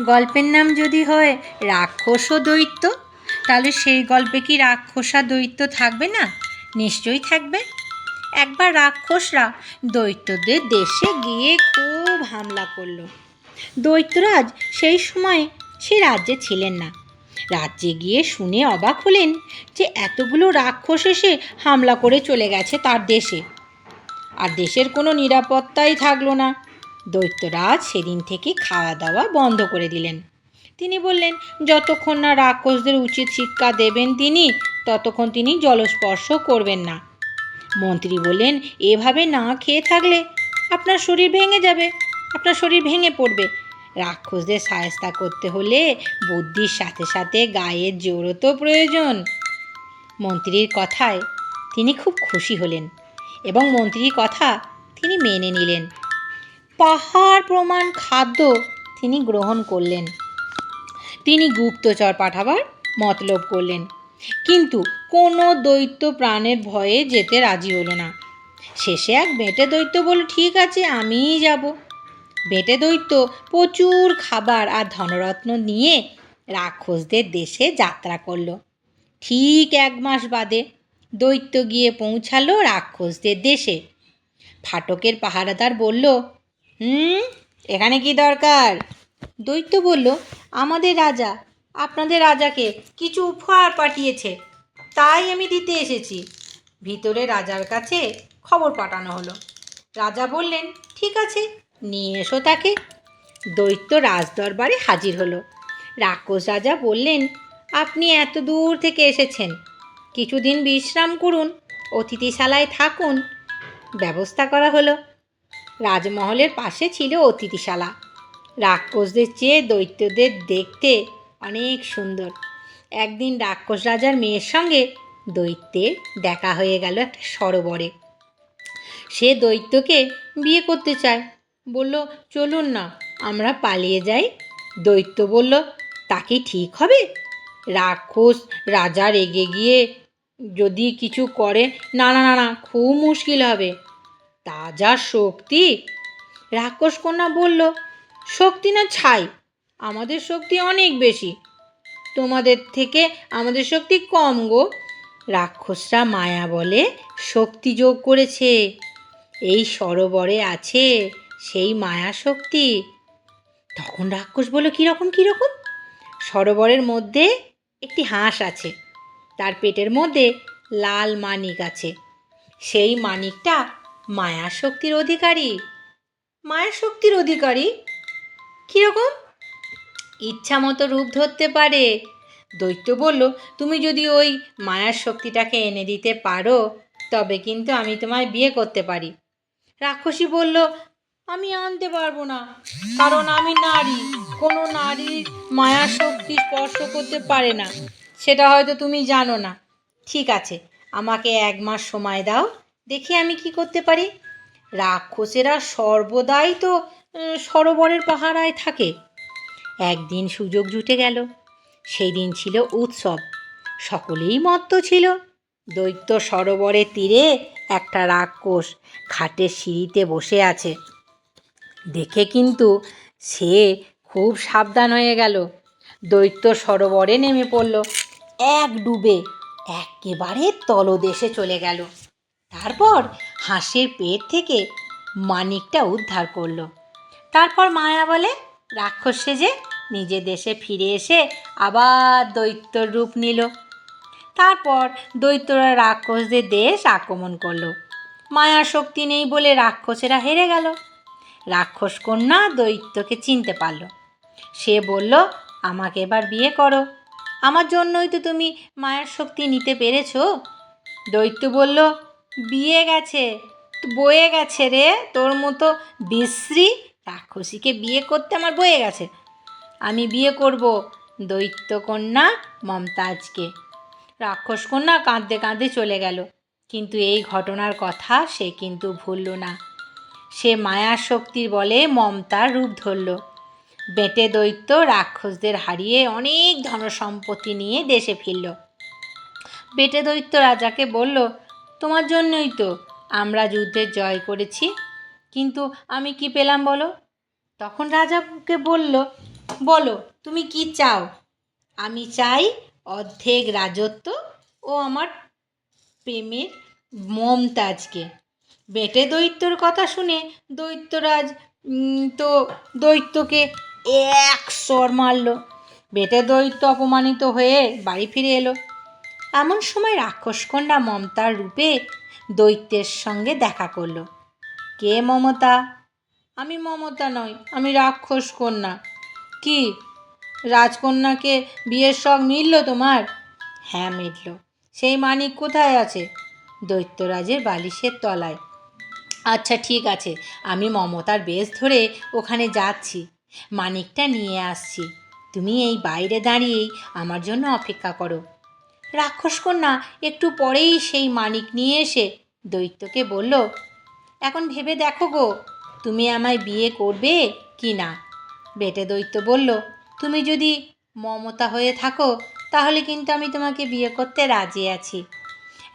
গল্পের নাম যদি হয় রাক্ষস ও দৈত্য, তাহলে সেই গল্পে কি রাক্ষসা দৈত্য থাকবে না? নিশ্চয়ই থাকবে। একবার রাক্ষসরা দৈত্যদের দেশে গিয়ে খুব হামলা করল। দৈত্যরাজ সেই সময় সে রাজ্যে ছিলেন না। রাজ্যে গিয়ে শুনে অবাক হলেন যে এতগুলো রাক্ষস এসে হামলা করে চলে গেছে তার দেশে। আর দেশের কোনো নিরাপত্তাই থাকল না। দৈত্যরাজ সেদিন থেকে খাওয়া দাওয়া বন্ধ করে দিলেন। তিনি বললেন, যতক্ষণ না রাক্ষসদের উচিত শিক্ষা দেবেন তিনি, ততক্ষণ তিনি জলস্পর্শ করবেন না। মন্ত্রী বললেন, এভাবে না খেয়ে থাকলে আপনার শরীর ভেঙে যাবে, আপনার শরীর ভেঙে পড়বে। রাক্ষসদের সায়স্তা করতে হলে বুদ্ধির সাথে সাথে গায়ের জোরও তো প্রয়োজন। মন্ত্রীর কথায় তিনি খুব খুশি হলেন এবং মন্ত্রীর কথা তিনি মেনে নিলেন। পাহাড় প্রমাণ খাদ্য তিনি গ্রহণ করলেন। তিনি গুপ্তচর পাঠাবার মতলব করলেন। কিন্তু কোনো দৈত্য প্রাণের ভয়ে যেতে রাজি হলো না। শেষে এক বেঁটে দৈত্য বলল, ঠিক আছে, আমিই যাব। বেঁটে দৈত্য প্রচুর খাবার আর ধনরত্ন নিয়ে রাক্ষসদের দেশে যাত্রা করল। ঠিক এক মাস বাদে দৈত্য গিয়ে পৌঁছালো রাক্ষসদের দেশে। ফাটকের পাহারাদার বলল হুম? এখানে কি দরকার? দৈত্য বলল, আমাদের রাজা, আপনাদের রাজাকে কিছু উপহার পাঠিয়েছে। তাই আমি দিতে এসেছি। ভিতরে রাজার কাছে খবর পাঠানো হলো। রাজা বললেন, ঠিক আছে, নিয়ে এসো তাকে। দৈত্য রাজদরবারে হাজির হলো। রাক্ষস রাজা বললেন, আপনি এত দূর থেকে এসেছেন। কিছুদিন বিশ্রাম করুন, অতিথিশালায় থাকুন। ব্যবস্থা করা হলো। রাজমহলের পাশে ছিল অতিথিশালা। রাক্ষসদের চেয়ে দৈত্যদের দেখতে অনেক সুন্দর। একদিন রাক্ষস রাজার মেয়ের সঙ্গে দৈত্যের দেখা হয়ে গেল একটা সরোবরে। সে দৈত্যকে বিয়ে করতে চায়। বলল, চলুন না, আমরা পালিয়ে যাই। দৈত্য বলল, তা কি ঠিক হবে? রাক্ষস রাজা রেগে গিয়ে, যদি কিছু করে, না না না না, খুব মুশকিল হবে। তা যা শক্তি। রাক্ষস কন্যা বলল, শক্তি না ছাই, আমাদের শক্তি অনেক বেশি। তোমাদের থেকে আমাদের শক্তি কম গো। রাক্ষসরা মায়া বলে, শক্তি যোগ করেছে। এই সরোবরে আছে সেই মায়া শক্তি। তখন রাক্ষস বলল, কীরকম কীরকম? সরোবরের মধ্যে একটি হাঁস আছে। তার পেটের মধ্যে লাল মানিক আছে। সেই মানিকটা মায়া শক্তির অধিকারী। মায়া শক্তির অধিকারী? কীরকম? ইচ্ছা মতো রূপ ধরতে পারে। দৈত্য বলল, তুমি যদি ওই মায়ার শক্তিটাকে এনে দিতে পারো, তবে কিন্তু আমি তোমায় বিয়ে করতে পারি। রাক্ষসী বলল, আমি আনতে পারব না, কারণ আমি নারী। কোনো নারীর মায়া শক্তি স্পর্শ করতে পারে না। সেটা হয়তো তুমি জানো না। ঠিক আছে, আমাকে এক মাস সময় দাও। দেখি আমি কি করতে পারি। রাক্ষসেরা সর্বদাই তো সরোবরের পাহারায় থাকে। একদিন সুযোগ জুটে গেল। সেই দিন ছিল উৎসব। সকলেই মত্ত ছিল। দৈত্য সরোবরের তীরে একটা রাক্ষস খাটের সিঁড়িতে বসে আছে। দেখে কিন্তু সে খুব সাবধান হয়ে গেল। দৈত্য সরোবরে নেমে পড়ল। এক ডুবে একেবারে তলদেশে চলে গেল। তারপর হাঁসের পেট থেকে মানিকটা উদ্ধার করল। তারপর মায়া বলে, রাক্ষস সেজে নিজের দেশে ফিরে এসে আবার দৈত্যর রূপ নিল। তারপর দৈত্যরা রাক্ষসদের দেশ আক্রমণ করল। মায়া শক্তি নেই বলে রাক্ষসেরা হেরে গেল। রাক্ষস কন্যা দৈত্যকে চিনতে পারল। সে বলল, আমাকে এবার বিয়ে করো। আমার জন্যই তো তুমি মায়ার শক্তি নিতে পেরেছ। দৈত্য বলল বিয়ে গেছে, বয়ে গেছে রে। তোর মতো বিশ্রী রাক্ষসীকে বিয়ে করতে আমার বয়ে গেছে। আমি বিয়ে করব দৈত্য কন্যা মমতাজকে। রাক্ষস কন্যা কাঁদতে কাঁদতে চলে গেল। কিন্তু এই ঘটনার কথা সে কিন্তু ভুলল না। সে মায়া শক্তির বলে মমতার রূপ ধরল। বেটে দৈত্য রাক্ষসদের হারিয়ে অনেক ধনসম্পত্তি নিয়ে দেশে ফিরল। বেটে দৈত্য রাজাকে বলল তোমার জন্যই তো। আমরা যুদ্ধে জয় করেছি। কিন্তু আমি কি পেলাম বলো? তখন রাজাকে বলল, বলো, তুমি কি চাও? আমি চাই অর্ধেক রাজত্ব ও আমার প্রেমের মমতাজকে। বেটে দৈত্যর কথা শুনে দৈত্যরাজ তো দৈত্যকে এক সর মারল। বেটে দৈত্য অপমানিত হয়ে বাড়ি ফিরে এলো। এমন সময় রাক্ষসকন্যা মমতার রূপে দৈত্যের সঙ্গে দেখা করল। কে মমতা? আমি মমতা নই, আমি রাক্ষস কন্যা। কি? রাজকন্যাকে বিয়ের শখ মিলল তোমার? হ্যাঁ মিটল সেই মানিক কোথায় আছে? দৈত্যরাজের বালিশের তলায়। আচ্ছা ঠিক আছে, আমি মমতার বেশ ধরে ওখানে যাচ্ছি। মানিকটা নিয়ে আসছি। তুমি এই বাইরে দাঁড়িয়েই আমার জন্য অপেক্ষা করো। রাক্ষসকন্যা একটু পরেই সেই মানিক নিয়ে এসে দৈত্যকে বলল, এখন ভেবে দেখো গো, তুমি আমায় বিয়ে করবে কি না? বেটে দৈত্য বলল, তুমি যদি মমতা হয়ে থাকো, তাহলে কিন্তু আমি তোমাকে বিয়ে করতে রাজি আছি।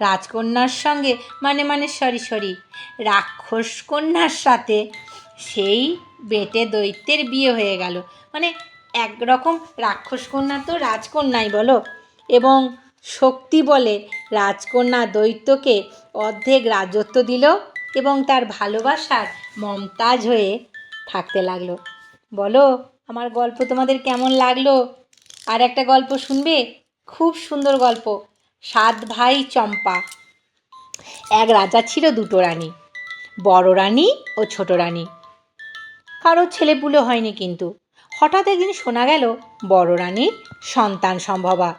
রাজকন্যার সঙ্গে মানে মানে সরি সরি, রাক্ষস কন্যার সাথে সেই বেটে দৈত্যের বিয়ে হয়ে গেল। মানে একরকম রাক্ষস কন্যা তো রাজকন্যাই বলো, এবং শক্তি বলে রাজকন্যা দৈত্যকে অর্ধেক রাজত্ব দিল এবং তার ভালোবাসার মমতাজ হয়ে থাকতে লাগল। বলো, আমার গল্প তোমাদের কেমন লাগল? আর একটা গল্প শুনবে? খুব সুন্দর গল্প। সাত ভাই চম্পা। এক রাজা ছিল দুটো রানী, বড় রানী ও ছোট রানী। কারও ছেলেপুলে হয়নি কিন্তু। হঠাৎ একদিন শোনা গেল, বড় রানীর সন্তান সম্ভবা।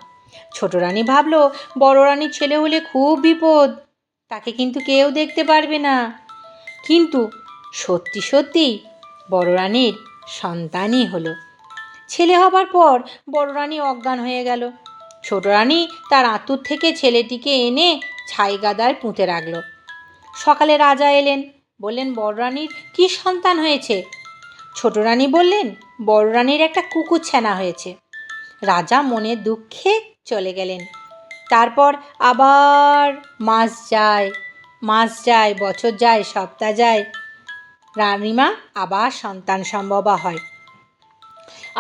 ছোট রানী ভাবল, বড় রানীর ছেলে হলে খুব বিপদ। তাকে কিন্তু কেউ দেখতে পারবে না। কিন্তু সত্যি সত্যি বড় রানীর সন্তানই হলো। ছেলে হবার পর বড় রানী অজ্ঞান হয়ে গেল। ছোট রানী তার আঁতুর থেকে ছেলেটিকে এনে ছাই গাদায় পুঁতে রাখল। সকালে রাজা এলেন, বললেন, বড় রানীর কী সন্তান হয়েছে? ছোট রানী বললেন, বড় রানীর একটা কুকুর ছানা হয়েছে। রাজা মনে দুঃখে চলে গেলেন। তারপর আবার মাস যায় মাস যায়, বছর যায়, সপ্তাহ যায়। রানীমা আবার সন্তান সম্ভবা হয়।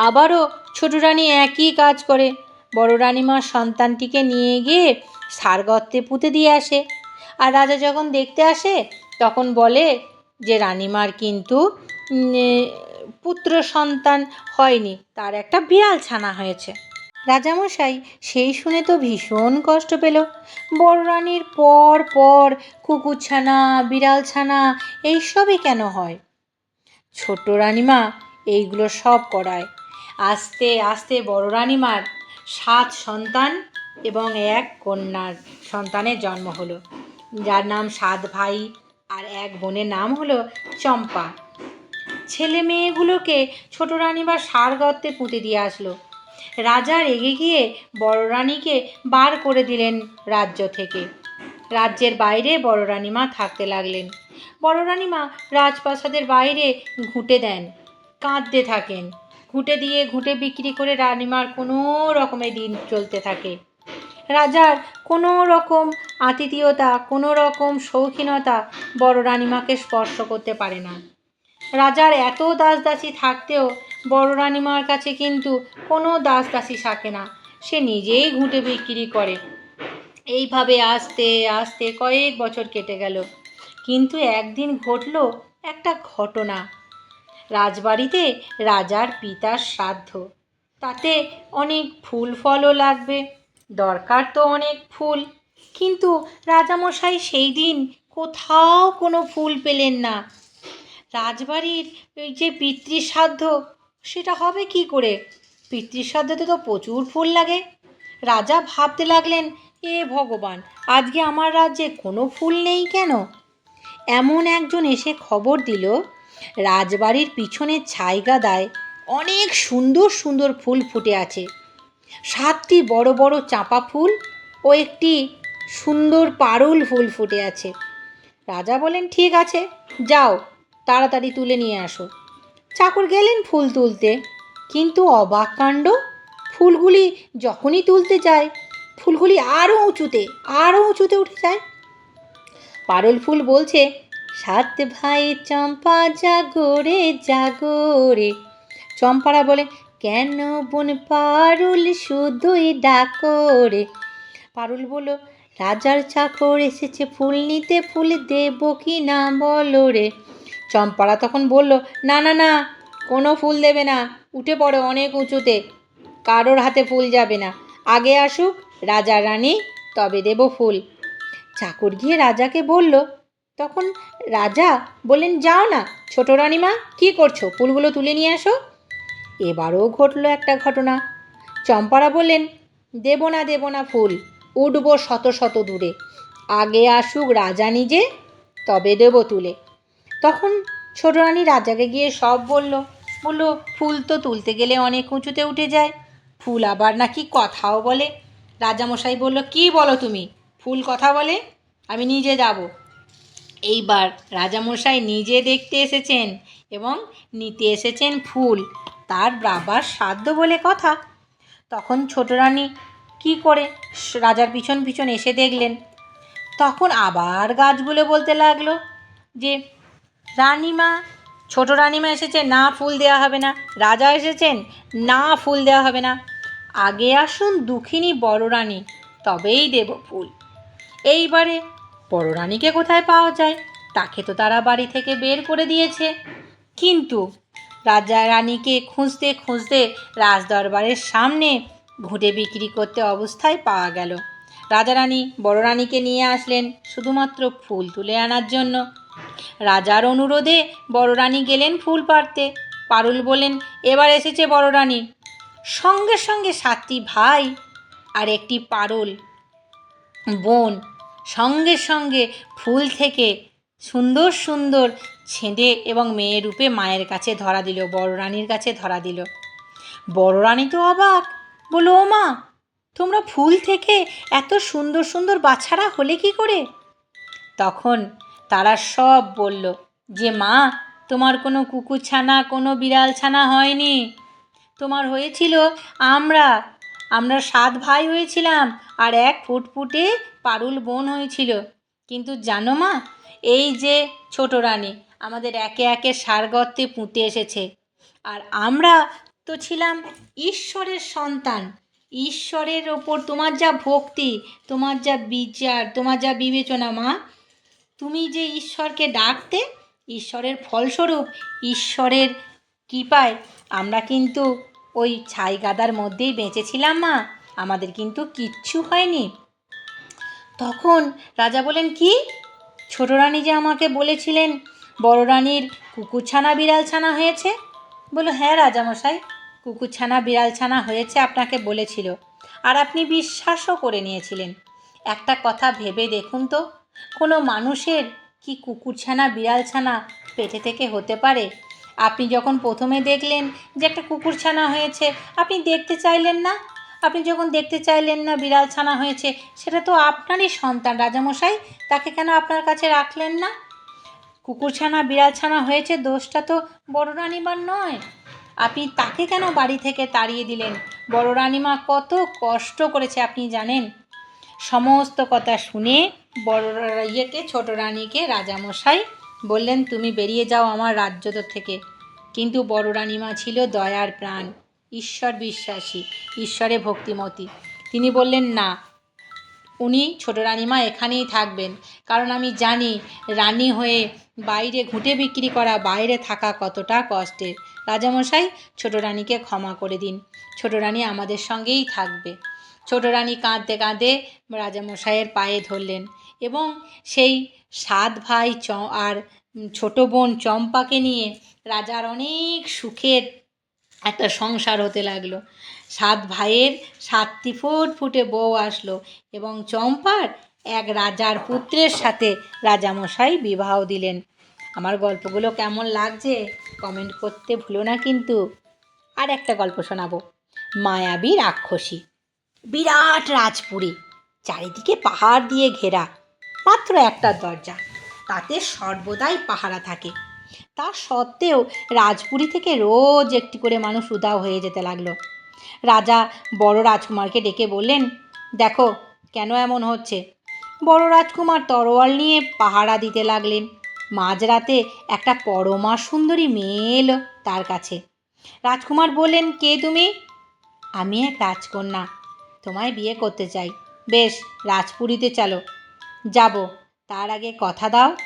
আবারও ছোট রানী একই কাজ করে। বড় রানীমা সন্তানটিকে নিয়ে গিয়ে সার গর্তে পুঁতে দিয়ে আসে। আর রাজা যখন দেখতে আসে, তখন বলে যে, রানীমার কিন্তু পুত্র সন্তান হয়নি। তার একটা বিড়াল ছানা হয়েছে। রাজামশাই, সেই শুনে তো ভীষণ কষ্ট পেল। বড় রানীর পর পর কুকুর ছানা বিড়াল ছানা এইসবই কেন হয়? ছোট রানীমা, এইগুলো সব করায়। আস্তে আস্তে বড় রানীমার সাত সন্তান এবং এক কন্যার সন্তানের জন্ম হলো। যার নাম সাত ভাই আর এক বোনের নাম হলো চম্পা। ছেলে মেয়েগুলোকে ছোট রানীমা সার গর্তে পুঁতে দিয়ে আসলো। রাজা রেগে গিয়ে বড় রানীকে বার করে দিলেন রাজ্য থেকে। রাজ্যের বাইরে বড় রানীমা থাকতে লাগলেন। বড় রানীমা রাজপ্রাসাদের বাইরে ঘুঁটে দেন, কাঁদতে থাকেন। ঘুঁটে দিয়ে ঘুঁটে বিক্রি করে রানীমার কোনো রকমের দিন চলতে থাকে। রাজার কোনো রকম আতিথেয়তা, কোনো রকম শৌখিনতা বড় রানীমাকে স্পর্শ করতে পারে না। রাজার এত দাস দাসী থাকতেও বড় রানীমার কাছে কিন্তু কোনো দাস দাসী থাকে না। সে নিজেই ঘুঁটে বিক্রি করে। এইভাবে আস্তে আস্তে কয়েক বছর কেটে গেল। কিন্তু একদিন ঘটল একটা ঘটনা। রাজবাড়িতে রাজার পিতার শ্রাদ্ধ। তাতে অনেক ফুল ফলও লাগবে, দরকার তো অনেক ফুল। কিন্তু রাজামশাই সেই দিন কোথাও কোনো ফুল পেলেন না। রাজবাড়ির যে পিতৃশ্রাদ্ধ সেটা হবে কি করে? পিতৃশ্রাদ্ধতে তো প্রচুর ফুল লাগে। রাজা ভাবতে লাগলেন, এ ভগবান, আজকে আমার রাজ্যে কোনো ফুল নেই কেন? এমন একজন এসে খবর দিল, রাজবাড়ির পিছনের ছাইগাদায় অনেক সুন্দর সুন্দর ফুল ফুটে আছে। সাতটি বড় বড় চাঁপা ফুল ও একটি সুন্দর পারুল ফুল ফুটে আছে। রাজা বলেন, ঠিক আছে, যাও, তাড়াতাড়ি তুলে নিয়ে আসো। চাকর গেলেন ফুল তুলতে। কিন্তু অবাক কাণ্ড, ফুলগুলি যখনই তুলতে যায়, ফুলগুলি আরও উঁচুতে আরও উঁচুতে উঠে যায়। পারল ফুল বলছে, সাত ভাই চম্পা জাগরে জাগরে চম্পারা বলে, কেন বোন পারুল শুধুই ডাকরে পারুল বলল, রাজার চাকর এসেছে, ফুল নিতে ফুল দেব কি না বলো রে? চম্পারা তখন বলল, না না না, কোনো ফুল দেবে না, উঠে পড়ো অনেক উঁচুতে, কারোর হাতে ফুল যাবে না, আগে আসুক, রাজা রানী, তবে দেব ফুল। চাকর গিয়ে রাজাকে বলল, তখন রাজা বললেন, যাও না, ছোট রানীমা, কি করছ? ফুলগুলো তুলে নিয়ে আসো। এবারও ঘটলো একটা ঘটনা। চম্পারা বললেন, দেব না দেব না ফুল, উঠবো শত শত দূরে, আগে আসুক রাজা নিজে, তবে দেব তুলে। তখন ছোট রানী রাজাকে গিয়ে সব বলল বলল, ফুল তো তুলতে গেলে অনেক উঁচুতে উঠে যায়, ফুল আবার নাকি কথাও বলে। রাজামশাই বলল, কি বলো তুমি, ফুল কথা বলে? আমি নিজে যাব। এইবার রাজামশাই নিজে দেখতে এসেছেন এবং নিতে এসেছেন ফুল, তার বাবার সাধ্য বলে কথা। তখন ছোট রানী কী করে রাজার পিছন পিছন এসে দেখলেন, তখন আবার গাছগুলো বলতে লাগল যে রানীমা, ছোট রানীমা এসেছে, না ফুল দেওয়া হবে না। রাজা এসেছেন, না ফুল দেওয়া হবে না। আগে আসুন দুঃখিনী বড় রানী, তবেই দেব ফুল। এইবারে বড় রানীকে কোথায় পাওয়া যায়? তাকে তো তারা বাড়ি থেকে বের করে দিয়েছে। কিন্তু রাজা রানীকে খুঁজতে খুঁজতে রাজদরবারের সামনে ঘুঁটে বিক্রি করতে অবস্থায় পাওয়া গেল। রাজা রানী বড় রানীকে নিয়ে আসলেন শুধুমাত্র ফুল তুলে আনার জন্য। রাজার অনুরোধে বড় রানী গেলেন ফুল পাড়তে। পারুল বলেন এবার এসেছে বড় রানী সঙ্গে সঙ্গে সাতটি ভাই আর একটি পারুল বোন সঙ্গে সঙ্গে ফুল থেকে সুন্দর সুন্দর ছেঁদে এবং মেয়ে রূপে মায়ের কাছে ধরা দিল বড় রানীর কাছে ধরা দিল। বড় রানী তো অবাক বলো ও মা, তোমরা ফুল থেকে এত সুন্দর সুন্দর বাচ্চারা হলে কি করে? তখন তারা সব বলল, যে মা, তোমার কোনো কুকুর ছানা কোনো বিড়াল ছানা হয়নি। তোমার হয়েছিল আমরা। আমরা সাত ভাই হয়েছিলাম আর এক ফুটফুটে পারুল বোন হয়েছিল। কিন্তু জানো মা, এই যে ছোট রানী, আমাদের একে একে সারগর্তে পুঁতে এসেছে। আর আমরা তো ছিলাম ঈশ্বরের সন্তান। ঈশ্বরের ওপর তোমার যা ভক্তি, তোমার যা বিচার, তোমার যা বিবেচনা মা তুমি যে ঈশ্বরকে ডাকতে, ঈশ্বরের ফলস্বরূপ ঈশ্বরের কৃপায় আমরা কিন্তু ওই ছাই গাদার মধ্যেই বেঁচেছিলাম, মা। আমাদের কিন্তু কিচ্ছু হয়নি। তখন রাজা বলেন, কি? ছোট রানী যে আমাকে বলেছিলেন, বড় রানীর কুকুরছানা বিড়াল ছানা হয়েছে? বলো হ্যাঁ রাজামশাই, কুকুরছানা বিড়াল ছানা হয়েছে, আপনাকে বলেছিল। আর আপনি বিশ্বাসও করে নিয়েছিলেন। একটা কথা ভেবে দেখুন তো কোনো মানুষের কি কুকুরছানা বিড়াল ছানা পেটে থেকে হতে পারে? আপনি যখন প্রথমে দেখলেন যে একটা কুকুরছানা হয়েছে, আপনি দেখতে চাইলেন না? আপনি যখন দেখতে চাইলেন না বিড়াল ছানা হয়েছে, সেটা তো আপনারই সন্তান, রাজামশাই। তাকে কেন আপনার কাছে রাখলেন না? কুকুরছানা বিড়াল ছানা হয়েছে, দোষটা তো বড় রানিমার নয়। আপনি তাকে কেন বাড়ি থেকে তাড়িয়ে দিলেন? বড় রানিমা কত কষ্ট করেছে, আপনি জানেন? সমস্ত কথা শুনে বড় ইয়েকে ছোট রানীকে রাজামশাই বললেন, তুমি বেরিয়ে যাও আমার রাজ্য থেকে। কিন্তু বড় রানীমা ছিল দয়ার প্রাণ, ঈশ্বর বিশ্বাসী, ঈশ্বরে ভক্তিমতী। তিনি বললেন, না, উনি ছোট রানীমা এখানেই থাকবেন। কারণ আমি জানি রানী হয়ে বাইরে ঘুঁটে বিক্রি করা, বাইরে থাকা কতটা কষ্টের। রাজামশাই, ছোট রানীকে ক্ষমা করে দিন। ছোট রানী আমাদের সঙ্গেই থাকবে। ছোট রানী কাঁদতে কাঁদতে রাজামশাইয়ের পায়ে ধরলেন। এবং সেই সাত ভাই চ, আর ছোট বোন চম্পাকে নিয়ে রাজার অনেক সুখের একটা সংসার হতে লাগল। সাত ভাইয়ের সাতটি ফুট ফুটে বউ আসলো এবং চম্পার এক রাজার পুত্রের সাথে রাজামশাই বিবাহ দিলেন। আমার গল্পগুলো কেমন লাগছে কমেন্ট করতে ভুলো না কিন্তু। আর একটা গল্প শোনাবো। মায়াবী রাক্ষসী। বিরাট রাজপুরী। চারিদিকে পাহাড় দিয়ে ঘেরা। মাত্র একটা দরজা। তাতে সর্বদাই পাহারা থাকে। তা সত্ত্বেও রাজপুরী থেকে রোজ একটি করে মানুষ উদাও হয়ে যেতে লাগল। রাজা বড় রাজকুমারকে ডেকে বললেন, দেখো, কেন এমন হচ্ছে? বড় রাজকুমার তরোয়াল নিয়ে পাহারা দিতে লাগলেন। মাঝরাতে একটা পরমা সুন্দরী মেয়ে এলো তার কাছে। রাজকুমার বললেন, কে তুমি? আমি এক রাজকন্যা। তোমায় বিয়ে করতে চাই। বেশ, রাজপুরীতে চলো। যাব। তার আগে কথা দাও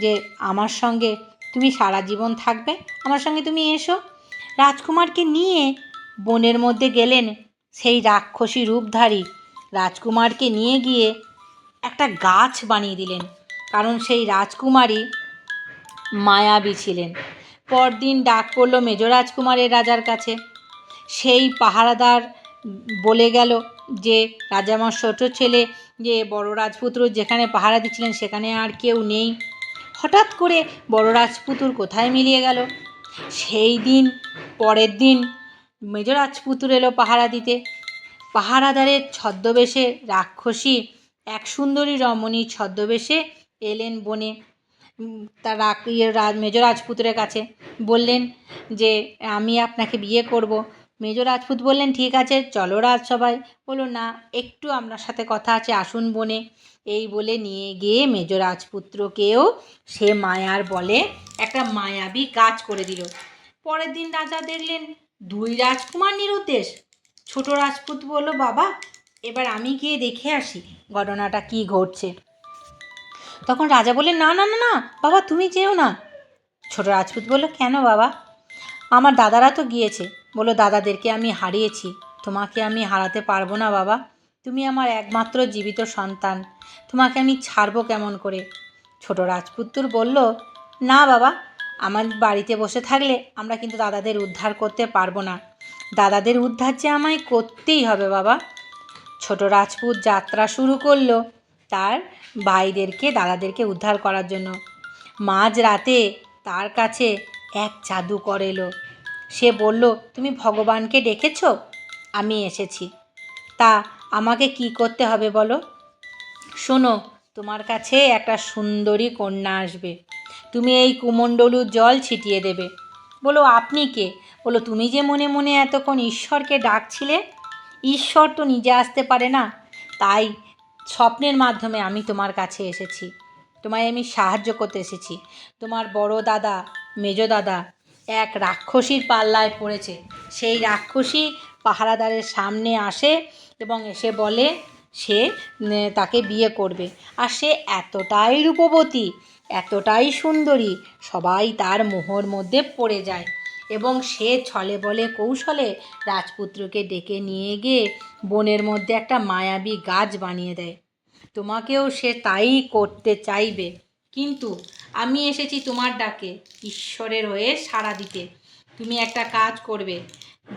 যে আমার সঙ্গে তুমি সারা জীবন থাকবে। আমার সঙ্গে তুমি এসো। রাজকুমারকে নিয়ে বনের মধ্যে গেলেন সেই রাক্ষসী রূপধারী। রাজকুমারকে নিয়ে গিয়ে একটা গাছ বানিয়ে দিলেন। কারণ সেই রাজকুমারী মায়াবী ছিলেন। পরদিন ডাক পড়ল মেজ রাজকুমারের রাজার কাছে। সেই পাহারাদার বলে গেল যে রাজা আমার ছোট ছেলে, যে বড় রাজপুত্র যেখানে পাহারা দিচ্ছিলেন সেখানে আর কেউ নেই। হঠাৎ করে বড় রাজপুতুর কোথায় মিলিয়ে গেল? সেই দিন, পরের দিন মেজ রাজপুতুর এলো পাহারা দিতে। পাহারাদারের ছদ্মবেশে রাক্ষসী, এক সুন্দরী রমণী ছদ্মবেশে এলেন বনে তার রাক- ইয়ে রাজ- মেজ রাজপুতের কাছে। বললেন যে, আমি আপনাকে বিয়ে করব। মেজ রাজপুত বললেন, ঠিক আছে, চলো রাজসভায়। বলল, না, একটু আপনার সাথে কথা আছে, আসুন বনে। এই বলে নিয়ে গিয়ে মেজ রাজপুত্রকেও সে মায়ার বলে একটা মায়াবী কাজ করে দিল। পরের দিন রাজা দেখলেন, দুই রাজকুমার নিরুদ্দেশ। ছোট রাজপুত বলল, বাবা, এবার আমি গিয়ে দেখে আসি ঘটনাটা কি ঘটছে। তখন রাজা বললেন, না না না না, বাবা, তুমি যেও না। ছোট রাজপুত বলল, কেন বাবা? আমার দাদারা তো গিয়েছে বলো দাদাদেরকে আমি হারিয়েছি। তোমাকে আমি হারাতে পারব না, বাবা। তুমি আমার একমাত্র জীবিত সন্তান। তোমাকে আমি ছাড়বো কেমন করে? ছোট রাজপুত্তর বলল, না, বাবা। আমার বাড়িতে বসে থাকলে আমরা কিন্তু দাদাদের উদ্ধার করতে পারব না। দাদাদের উদ্ধার যে আমায় করতেই হবে, বাবা। ছোট রাজপুত যাত্রা শুরু করল তার ভাইদেরকে, দাদাদেরকে উদ্ধার করার জন্য। মাঝ রাতে তার কাছে এক জাদুকর এলো। সে বলল, তুমি ভগবানকে ডেকেছ? আমি এসেছি। তা আমাকে কি করতে হবে বলো? শোনো, তোমার কাছে একটা সুন্দরী কন্যা আসবে। তুমি এই কুমণ্ডলু জল ছিটিয়ে দেবে। বলো, আপনি কে? বলো, তুমি যে মনে মনে এতক্ষণ ঈশ্বরকে ডাকছিলে? ঈশ্বর তো নিজে আসতে পারে না। তাই স্বপ্নের মাধ্যমে আমি তোমার কাছে এসেছি। তোমায় আমি সাহায্য করতে এসেছি। তোমার বড় দাদা, মেজ দাদা এক রাক্ষসীর পাল্লায় পড়েছে। সেই রাক্ষসী পাহারাদারের সামনে আসে এবং এসে বলে, সে তাকে বিয়ে করবে। আর সে এতটাই রূপবতী, এতটাই সুন্দরী, সবাই তার মোহর মধ্যে পড়ে যায়। এবং সে ছলে বলে, কৌশলে রাজপুত্রকে ডেকে নিয়ে গিয়ে বনের মধ্যে একটা মায়াবী গাছ বানিয়ে দেয়। তোমাকেও সে তাই করতে চাইবে। কিন্তু আমি এসেছি তোমার ডাকে, ঈশ্বরের হয়ে সাড়া দিতে। তুমি একটা কাজ করবে।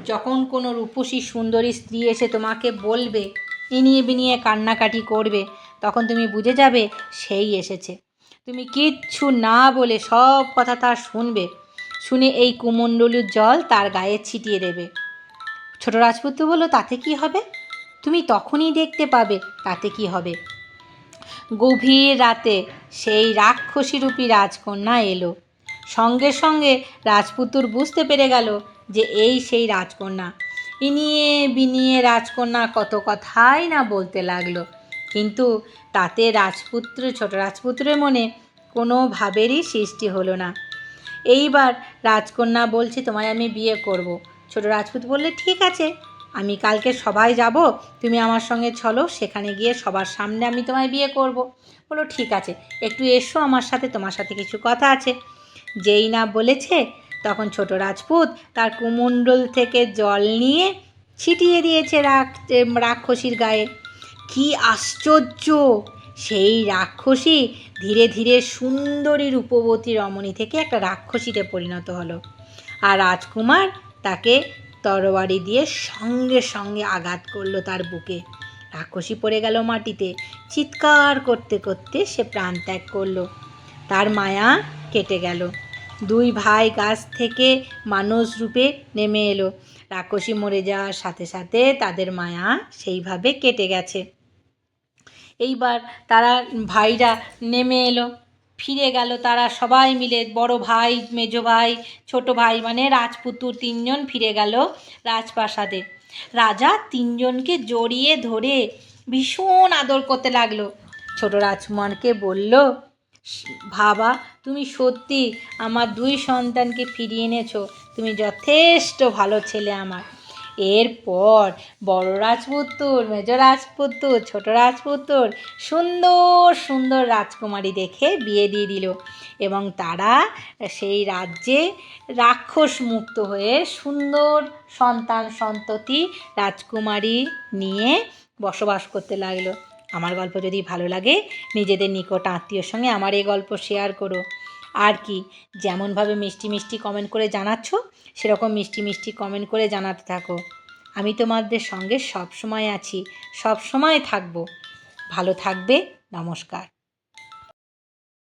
যখন কোনো রূপসী সুন্দরী স্ত্রী এসে তোমাকে বলবে ইনিয়ে বিনিয়ে কান্নাকাটি করবে, তখন তুমি বুঝে যাবে সেই এসেছে। তুমি কিচ্ছু না বলে সব কথা তার শুনবে। শুনে এই কুমণ্ডলুর জল তার গায়ে ছিটিয়ে দেবে। ছোট রাজপুত্র বলল, তাতে কি হবে? তুমি তখনই দেখতে পাবে তাতে কি হবে। গভীর রাতে সেই রাক্ষসীরূপী রাজকন্যা এলো। সঙ্গে সঙ্গে রাজপুতুর বুঝতে পেরে গেল যে এই সেই রাজকন্যা। ইনিয়ে বিনিয়ে রাজকন্যা কত কথাই না বলতে লাগল। কিন্তু তাতে রাজপুত্র, ছোট রাজপুত্রের মনে কোনো ভাবেরই সৃষ্টি হলো না। এইবার রাজকন্যা বলছে, তোমায় আমি বিয়ে করব। ছোট রাজপুত বললে, ঠিক আছে। আমি কালকে সবাই যাব, তুমি আমার সঙ্গে চলো, সেখানে গিয়ে সবার সামনে আমি তোমায় বিয়ে করব। বলো, ঠিক আছে, একটু এসো, আমার সাথে তোমার সাথে কিছু কথা আছে। যেই না বলেছে, তখন ছোট রাজপুত তার কুমণ্ডল থেকে জল নিয়ে ছিটিয়ে দিয়েছে রাখ, রাক্ষসীর গায়ে। কি আশ্চর্য! সেই রাক্ষসী ধীরে ধীরে সুন্দরী রূপবতী রমণী থেকে একটা রাক্ষসীতে পরিণত হলো। আর রাজকুমার তাকে তরবারি দিয়ে সঙ্গে সঙ্গে আঘাত করল তার বুকে। রাক্ষসী পড়ে গেল মাটিতে। চিৎকার করতে করতে সে প্রাণ ত্যাগ করল। তার মায়া কেটে গেল। দুই ভাই গাছ থেকে মানুষ রূপে নেমে এলো। রাক্ষসী মরে যাওয়ার সাথে সাথে তাদের মায়া সেইভাবে কেটে গেছে। এইবার তারা ভাইরা নেমে এলো। ফিরে গেল তারা সবাই মিলে, বড় ভাই, মেজো ভাই, ছোট ভাই মানে রাজপুতুর তিনজন ফিরে গেল রাজপ্রাসাদে। রাজা তিনজনকে জড়িয়ে ধরে ভীষণ আদর করতে লাগল। ছোট রাজকুমারকে বলল ভাবা তুমি সত্যি আমার দুই সন্তানকে ফিরিয়ে এনেছো। তুমি যথেষ্ট ভালো ছেলে আমার। এরপর বড় রাজপুত্তর মেজ রাজপুত্তর ছোট রাজপুত্তর সুন্দর সুন্দর রাজকুমারী দেখে বিয়ে দিয়ে দিল। এবং তারা সেই রাজ্যে রাক্ষস মুক্ত হয়ে সুন্দর সন্তান সন্ততি রাজকুমারী নিয়ে বসবাস করতে লাগল। আমার গল্প যদি ভালো লাগে, নিজেদের নিকট আত্মীয়র সঙ্গে আমার এই গল্প শেয়ার করো। আর কি? যেমনভাবে মিষ্টি মিষ্টি কমেন্ট করে জানাচ্ছ, সেরকম মিষ্টি মিষ্টি কমেন্ট করে জানাতে থাকো। আমি তোমাদের সঙ্গে সব সময় আছি সব সময় থাকব। ভালো থাকবে, নমস্কার।